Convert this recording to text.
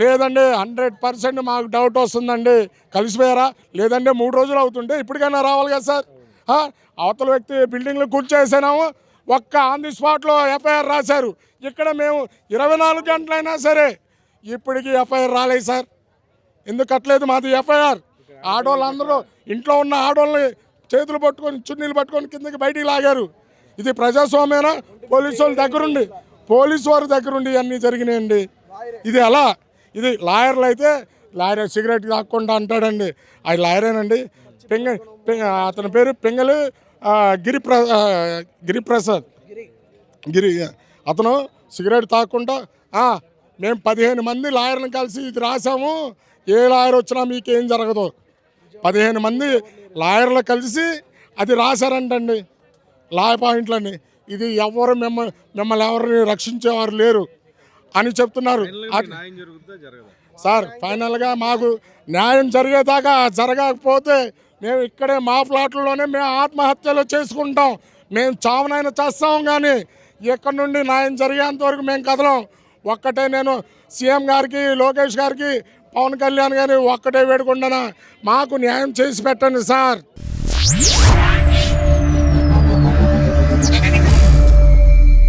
లేదండి hundred percent మాకు doubt వస్తుందండి. కలిసిపోయారా? లేదంటే మూడు రోజులు అవుతుంటే ఇప్పటికైనా రావాలి కదా సార్? అవతల వ్యక్తి బిల్డింగ్లు కూర్చేసాము ఒక్క ఆన్ ది స్పాట్లో ఎఫ్ఐఆర్ రాశారు. ఇక్కడ మేము ఇరవై నాలుగు గంటలైనా సరే ఇప్పటికి ఎఫ్ఐఆర్ రాలేదు సార్. ఎందుకు కట్టలేదు మాది ఎఫ్ఐఆర్? ఆడవాళ్ళందరూ ఇంట్లో ఉన్న ఆడవాళ్ళని చేతులు పట్టుకొని చున్నీలు పట్టుకొని కిందకి బయటికి లాగారు. ఇది ప్రజాస్వామ్యనా పోలీసు వాళ్ళ దగ్గరుండి. పోలీసు వారి దగ్గరుండి అన్నీ జరిగినాయండి. ఇది అలా ఇది లాయర్లు అయితే లాయర్ సిగరెట్ తాక్కుండా అంటాడండి. అది లాయరేనండి. పెంగ అతని పేరు పెంగలి ఆ, గిరి గిరిప్రసాద్. గిరి అతను సిగరెట్ తాకుండా మేము పదిహేను మంది లాయర్ని కలిసి ఇది రాసాము. ఏ లాయర్ వచ్చినా మీకేం జరగదు. పదిహేను మంది లాయర్లు కలిసి అది రాశారంటండి. లా పాయింట్లని ఇది ఎవరు మిమ్మల్ని మిమ్మల్ని ఎవరిని రక్షించేవారు లేరు. అని చెప్తున్నారు. సార్ ఫైనల్గా మాకు న్యాయం జరిగేదాకా జరగకపోతే మేము ఇక్కడే మా ప్లాట్లలోనే మేము ఆత్మహత్యలు చేసుకుంటాం. మేము చావనైనా చేస్తాం కానీ ఇక్కడ నుండి న్యాయం జరిగేంత వరకు మేము కదలం. ఒక్కటే నేను సీఎం గారికి లోకేష్ గారికి పవన్ కళ్యాణ్ గారి ఒక్కటే వేడుకుంటున్నా. మాకు న్యాయం చేసి పెట్టండి సార్.